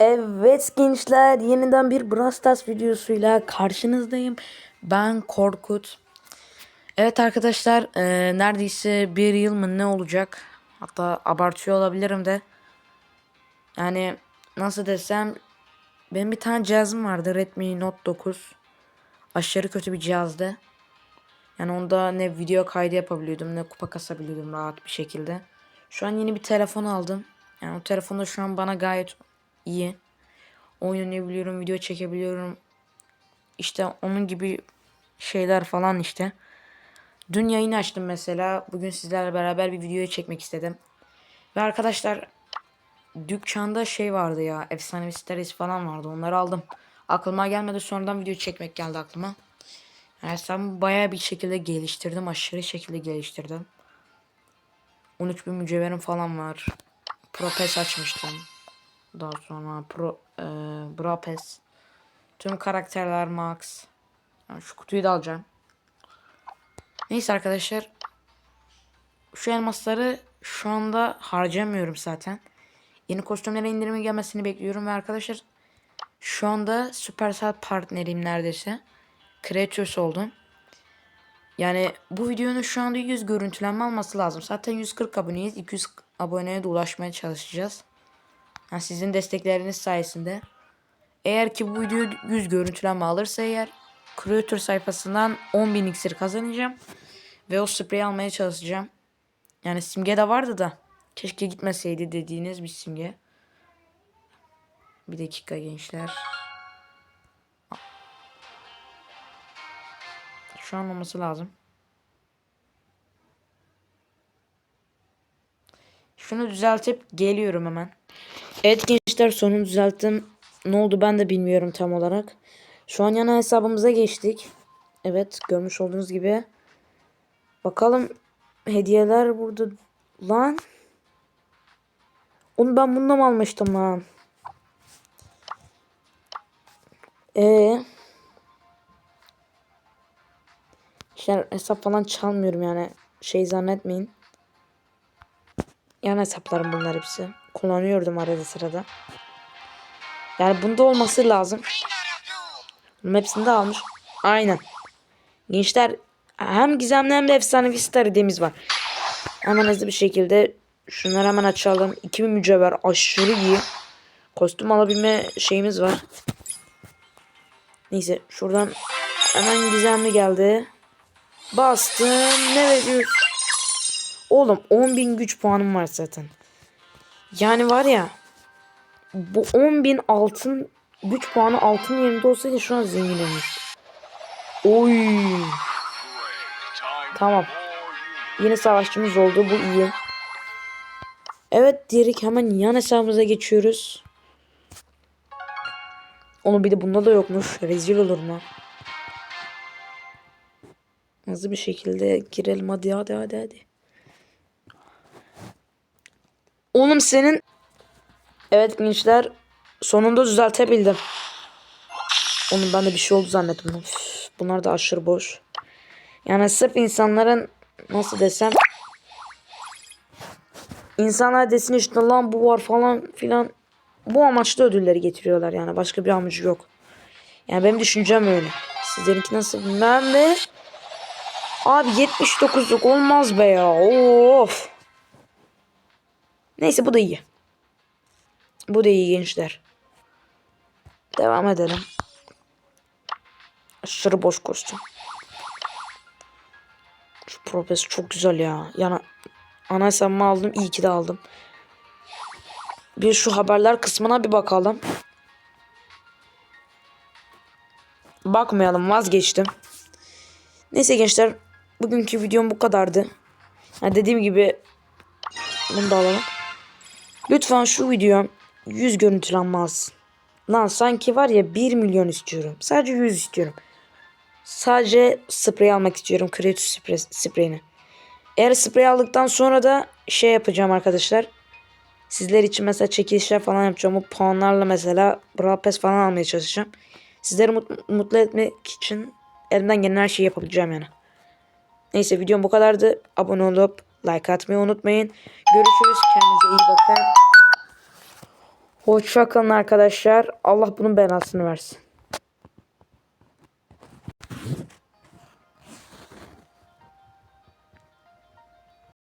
Evet gençler yeniden bir Brawl Stars videosuyla karşınızdayım. Ben Korkut. Evet arkadaşlar e, neredeyse bir yıl mı ne olacak? Hatta abartıyor olabilirim de. Yani nasıl desem benim bir tane cihazım vardı Redmi Note 9. Aşırı kötü bir cihazdı. Yani onda ne video kaydı yapabiliyordum ne kupa kasabiliyordum rahat bir şekilde. Şu an yeni bir telefon aldım. Yani o telefonda şu an bana gayet iyi. Oynayabiliyorum, video çekebiliyorum. İşte onun gibi şeyler falan işte. Dün yayın açtım mesela. Bugün sizlerle beraber bir videoyu çekmek istedim. Ve arkadaşlar dükkanda şey vardı ya. Efsanevi Steris falan vardı. Onları aldım. Aklıma gelmedi. Sonradan video çekmek geldi aklıma. Yani hesabımı bayağı bir şekilde geliştirdim. Aşırı şekilde geliştirdim. 13 bin mücevherim falan var. Propes açmıştım. Daha sonra Pro e, Brapes. Tüm karakterler max. Yani şu kutuyu da alacağım. Neyse arkadaşlar. Şu elmasları şu anda harcamıyorum zaten. Yeni kostümlere indirime gelmesini bekliyorum ve arkadaşlar şu anda Supercell partnerim neredeyse. Creators oldum. Yani bu videonun şu anda 100 görüntülenme alması lazım. Zaten 140 aboneyiz. 200 aboneye de ulaşmaya çalışacağız. Yani sizin destekleriniz sayesinde. Eğer ki bu video 100 görüntülenme alırsa eğer Creator sayfasından 10.000 iksir kazanacağım. Ve o spreyi almaya çalışacağım. Yani simge de vardı da. Keşke gitmeseydi dediğiniz bir simge. Bir dakika gençler. Şu an olması lazım. Şunu düzeltip geliyorum hemen. Evet gençler sonunu düzelttim. Ne oldu ben de bilmiyorum tam olarak. Şu an yana hesabımıza geçtik. Evet görmüş olduğunuz gibi. Bakalım hediyeler burada. Lan. Onu ben bundan mı almıştım lan? Ee. İşte hesap falan çalmıyorum yani. Şey zannetmeyin. Yan hesaplarım bunlar hepsi. Kullanıyordum arada sırada. Yani bunda olması lazım. Bunun hepsini de almış. Aynen. Gençler hem gizemli hem de efsanevi star var. Hemen hızlı bir şekilde şunları hemen açalım. 2000 mücevher aşırı iyi. Kostüm alabilme şeyimiz var. Neyse şuradan hemen gizemli geldi. Bastım. Ne veriyor? Oğlum 10.000 güç puanım var zaten. Yani var ya bu 10.000 altın güç puanı altın yerinde olsaydı şu an zengin olmuş. Oy. Tamam. Yine savaşçımız oldu. Bu iyi. Evet diyerek hemen yan hesabımıza geçiyoruz. Onun bir de bunda da yokmuş. Rezil olur mu? Hızlı bir şekilde girelim hadi hadi hadi hadi. Oğlum senin Evet gençler sonunda düzeltebildim. Onun ben de bir şey oldu zannettim. Üf, bunlar da aşırı boş. Yani sırf insanların nasıl desem insanlar desin işte lan bu var falan filan bu amaçlı ödülleri getiriyorlar yani başka bir amacı yok. Yani benim düşüncem öyle. Sizlerinki nasıl bilmem de Abi 79'luk olmaz be ya. Of. Neyse bu da iyi. Bu da iyi gençler. Devam edelim. Aşırı boş kostüm. Şu propes çok güzel ya. Yani ana hesabımı aldım. İyi ki de aldım. Bir şu haberler kısmına bir bakalım. Bakmayalım vazgeçtim. Neyse gençler. Bugünkü videom bu kadardı. Yani dediğim gibi bunu da alalım. Lütfen şu videom 100 görüntülenme alsın. Lan sanki var ya 1 milyon istiyorum. Sadece 100 istiyorum. Sadece sprey almak istiyorum. Kreatif sprey, spreyini. Eğer sprey aldıktan sonra da şey yapacağım arkadaşlar. Sizler için mesela çekilişler falan yapacağım. O puanlarla mesela Brawl Pass falan almaya çalışacağım. Sizleri mut mutlu etmek için elimden gelen her şeyi yapabileceğim yani. Neyse videom bu kadardı. Abone olup like atmayı unutmayın. Görüşürüz. Kendinize iyi bakın. Hoşçakalın arkadaşlar. Allah bunun belasını versin.